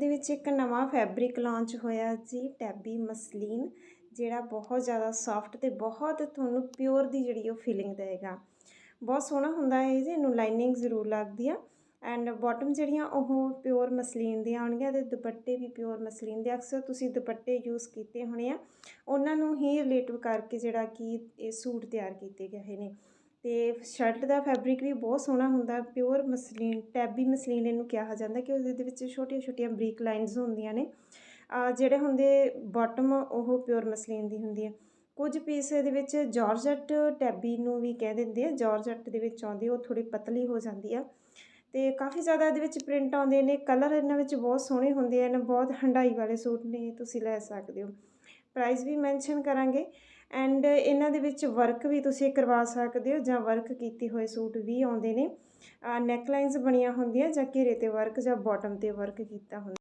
ਦੇ ਵਿੱਚ ਇੱਕ ਨਵਾਂ ਫੈਬਰਿਕ ਲਾਂਚ ਹੋਇਆ ਜੀ, ਟੈਬੀ ਮਸਲੀਨ, ਜਿਹੜਾ ਬਹੁਤ ਜ਼ਿਆਦਾ ਸੌਫਟ ਤੇ ਬਹੁਤ ਤੁਹਾਨੂੰ ਪਿਓਰ ਦੀ ਜਿਹੜੀ ਉਹ ਫੀਲਿੰਗ ਦੇਗਾ ਬਹੁਤ ਸੋਹਣਾ ਹੁੰਦਾ ਹੈ ਜੀ, ਇਹਨੂੰ ਲਾਈਨਿੰਗ ਜ਼ਰੂਰ ਲੱਗਦੀ ਆ। ਐਂਡ ਬਾਟਮ ਜਿਹੜੀਆਂ ਉਹ ਪਿਓਰ ਮਸਲੀਨ ਦੀਆਂ ਆਉਣਗੀਆਂ ਤੇ ਦੁਪੱਟੇ ਵੀ ਪਿਓਰ ਮਸਲੀਨ ਦੇ, ਅਕਸਰ ਤੁਸੀਂ ਦੁਪੱਟੇ ਯੂਜ਼ ਕੀਤੇ ਹੋਣੇ ਆ। ਉਹਨਾਂ ਨੂੰ ਹੀ ਰਿਲੇਟਿਵ ਕਰਕੇ ਜਿਹੜਾ ਕਿ ਇਹ ਸੂਟ ਤਿਆਰ ਕੀਤੇ ਗਏ ਨੇ। ਅਤੇ ਸ਼ਰਟ ਦਾ ਫੈਬਰਿਕ ਵੀ ਬਹੁਤ ਸੋਹਣਾ ਹੁੰਦਾ ਪਿਓਰ ਮਸਲੀਨ ਟੈਬੀ ਮਸਲੀਨ ਇਹਨੂੰ ਕਿਹਾ ਜਾਂਦਾ ਕਿ ਉਹਦੇ ਵਿੱਚ ਛੋਟੀਆਂ ਛੋਟੀਆਂ ਬਰੀਕ ਲਾਈਨਸ ਹੁੰਦੀਆਂ ਨੇ। ਜਿਹੜੇ ਹੁੰਦੇ ਬਾਟਮ ਉਹ ਪਿਓਰ ਮਸਲੀਨ ਦੀ ਹੁੰਦੀ ਹੈ। ਕੁਝ ਪੀਸ ਇਹਦੇ ਵਿੱਚ ਜਾਰਜਟ ਟੈਬੀ ਨੂੰ ਵੀ ਕਹਿ ਦਿੰਦੇ ਆ ਜਾਰਜਟ ਦੇ ਵਿੱਚ ਆਉਂਦੀ ਉਹ ਥੋੜੀ ਪਤਲੀ ਹੋ ਜਾਂਦੀ ਆ। ਤੇ ਕਾਫੀ ਜ਼ਿਆਦਾ ਇਹਦੇ ਵਿੱਚ ਪ੍ਰਿੰਟ ਆਉਂਦੇ ਨੇ ਕਲਰ ਇਹਨਾਂ ਵਿੱਚ ਬਹੁਤ ਸੋਹਣੇ ਹੁੰਦੇ ਹਨ, ਬਹੁਤ ਹੰਡਾਈ ਵਾਲੇ ਸੂਟ ਨੇ, ਤੁਸੀਂ ਲੈ ਸਕਦੇ ਹੋ। ਪ੍ਰਾਈਸ ਵੀ ਮੈਂਸ਼ਨ ਕਰਾਂਗੇ। ਐਂਡ ਇਹਨਾਂ ਦੇ ਵਿੱਚ ਵਰਕ ਵੀ ਤੁਸੀਂ ਕਰਵਾ ਸਕਦੇ ਹੋ ਜਾਂ ਵਰਕ ਕੀਤੇ ਹੋਏ ਸੂਟ ਵੀ ਆਉਂਦੇ ਨੇ। ਨੈਕ ਲਾਈਨਸ ਬਣੀਆਂ ਹੁੰਦੀਆਂ ਜਾਂ ਘੇਰੇ ਤੇ ਵਰਕ ਜਾਂ ਬਾਟਮ ਤੇ ਵਰਕ ਕੀਤਾ ਹੁੰਦਾ